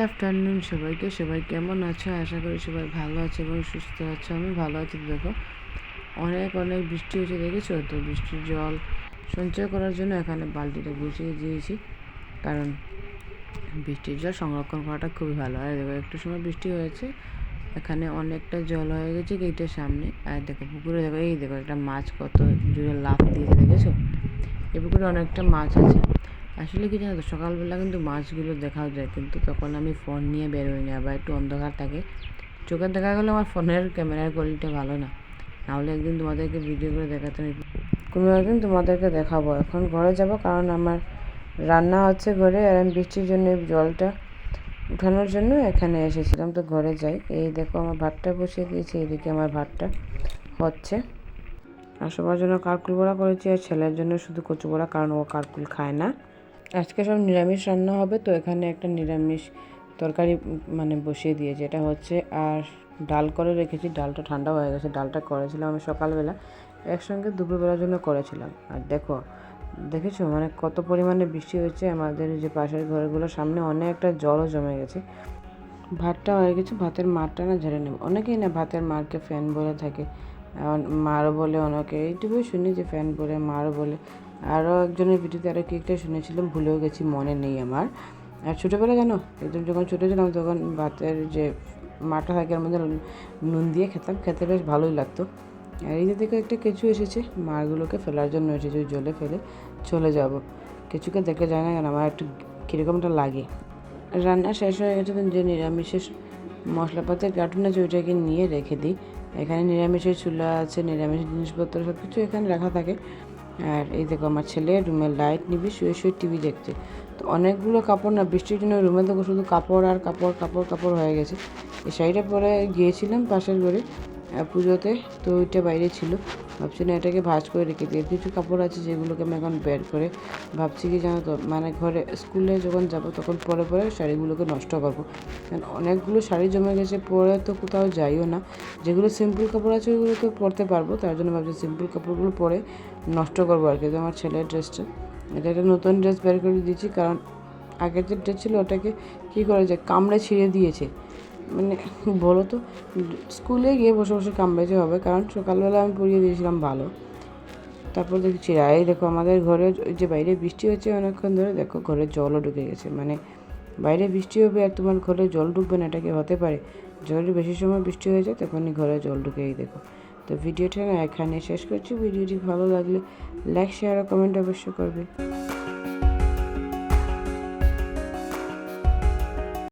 Afternoon সবাইকে। সবাই কেমন আছো? আশা করি সবাই ভালো আছে এবং সুস্থ আছো। আমি ভালো আছি দেখো। অনেক অনেক বৃষ্টি হয়েছে, দেখেছ? তো বৃষ্টির জল সঞ্চয় করার জন্য এখানে বালতিটা বসিয়ে দিয়েছি। কারণ বৃষ্টির জল সংরক্ষণ করাটা খুবই ভালো। আর দেখো, একটু সময় বৃষ্টি হয়েছে। এখানে অনেকটা জল হয়ে গেছে গেটের সামনে। আর দেখো, পুকুরে দেখো, এই দেখো, একটা মাছ কত জোরে লাফ দিয়েছে, দেখেছ? এই পুকুরে অনেকটা মাছ আছে। আসলে কি জানো তো, সকালবেলা কিন্তু মাছগুলো দেখাও যায়, কিন্তু তখন আমি ফোন নিয়ে বেরোই না বা একটু অন্ধকার থাকে। চোখে দেখা গেলো আমার ফোনের ক্যামেরার কোয়ালিটিটা ভালো না। নাহলে একদিন তোমাদেরকে ভিডিও করে দেখাতে কোনো একদিন তোমাদেরকে দেখাবো। এখন ঘরে যাব কারণ আমার রান্না হচ্ছে ঘরে, আর আমি বৃষ্টির জন্য জলটা উঠানোর জন্য এখানে এসেছিলাম, তো ঘরে যাই। এই দেখো আমার ভাতটা বসিয়ে দিয়েছি, এদিকে আমার ভাতটা হচ্ছে। আর সবার জন্য কারকুল বড়া করেছি, আর ছেলের জন্য শুধু কচু বড়া, কারণ ও কারকুল খায় না। আজকে সব নিরামিষ রান্না হবে, তো এখানে একটা নিরামিষ তরকারি মানে বসিয়ে দিয়েছি। এটা হচ্ছে, আর ডাল করে রেখেছি, ডালটা ঠান্ডা হয়ে গেছে, ডালটা করেছিলাম আমি সকালবেলা। একসঙ্গে দুপুরবেলার জন্য করেছিলাম। আর দেখো, দেখেছ? মানে কত পরিমাণে বৃষ্টি হয়েছে, আমাদের যে পাশের ঘরগুলোর সামনে অনেকটা জলও জমে গেছে। ভাতটা হয়ে গেছে, ভাতের মারটা না ঝেড়ে নেব। অনেকেই না ভাতের মারকে ফ্যান বলে থাকে। মারও বলে অনেকে, এইটুকুই শুনি যে ফ্যান বলে মারও বলে। আরও একজনের ভিডিওতে আরও কি একটা শুনেছিলাম, ভুলেও গেছি, মনে নেই আমার। আর ছোটোবেলা জানো, একদম যখন ছোটো ছিলাম, তখন ভাতের যে মাটা থাকে মধ্যে নুন দিয়ে খেতাম, খেতে বেশ ভালোই লাগতো। আর এই দেখো, একটা কেঁচু এসেছে মারগুলোকে ফেলার জন্য এসেছে জলে ফেলে চলে যাব। কেঁচুকে দেখে যায় না কেন, আমার একটু কীরকমটা লাগে। রান্না শেষ হয়ে গেছে যে নিরামিষের মশলাপাতির কার্টুন আছে, ওইটাকে নিয়ে রেখে দিই। এখানে নিরামিষের চুলা আছে নিরামিষের জিনিসপত্র সব কিছু এখানে রাখা থাকে। আর এই দেখো আমার ছেলে রুমের লাইট নিবি, শুয়ে শুয়ে টিভি দেখতে। তো অনেকগুলো কাপড় না, বৃষ্টির জন্য রুমে দেখো শুধু কাপড় আর কাপড় কাপড় কাপড় হয়ে গেছে। এই শাড়িটা পরে গিয়েছিলাম পাশের ঘরে পুজোতে, তো ওইটা বাইরে ছিল। ভাবছি না, এটাকে ভাঁজ করে রেখে দিই। কিছু কাপড় আছে যেগুলোকে আমি এখন বের করে ভাবছি কি জানো তো মানে ঘরে, স্কুলে যখন যাব তখন পরে পরে শাড়িগুলোকে নষ্ট করব। কারণ অনেকগুলো শাড়ি জমে গেছে, পরে তো কোথাও যাইও না। যেগুলো সিম্পল কাপড় আছে ওইগুলো তো পরতে পারব, তার জন্য ভাবছি সিম্পল কাপড়গুলো পরে নষ্ট করব আর কি। তো আমার ছেলের ড্রেসটা এটা একটা নতুন ড্রেস বের করে দিয়েছি, কারণ আগের যে ড্রেস ছিল ওটাকে কী করে যে কামড়ে ছিঁড়ে দিয়েছে। মানে বলো তো, স্কুলে গিয়ে বসে বসে কামড়েতে হবে, কারণ সকালবেলা আমি পড়িয়ে দিয়েছিলাম ভালো। তারপর দেখছি এই দেখো আমাদের ঘরে যে বাইরে বৃষ্টি হচ্ছে অনেকক্ষণ ধরে, দেখো ঘরে জলও ঢুকে গেছে। মানে বাইরে বৃষ্টি হবে আর তোমার ঘরে জল ঢুকবে না, এটা কি হতে পারে? যদি বেশি সময় বৃষ্টি হয়ে যায়, তখনই ঘরে জল ঢুকেই দেখো। তো ভিডিওটা না এখানে শেষ করছি। ভিডিওটি ভালো লাগলে লাইক শেয়ার আর কমেন্ট অবশ্যই করবে।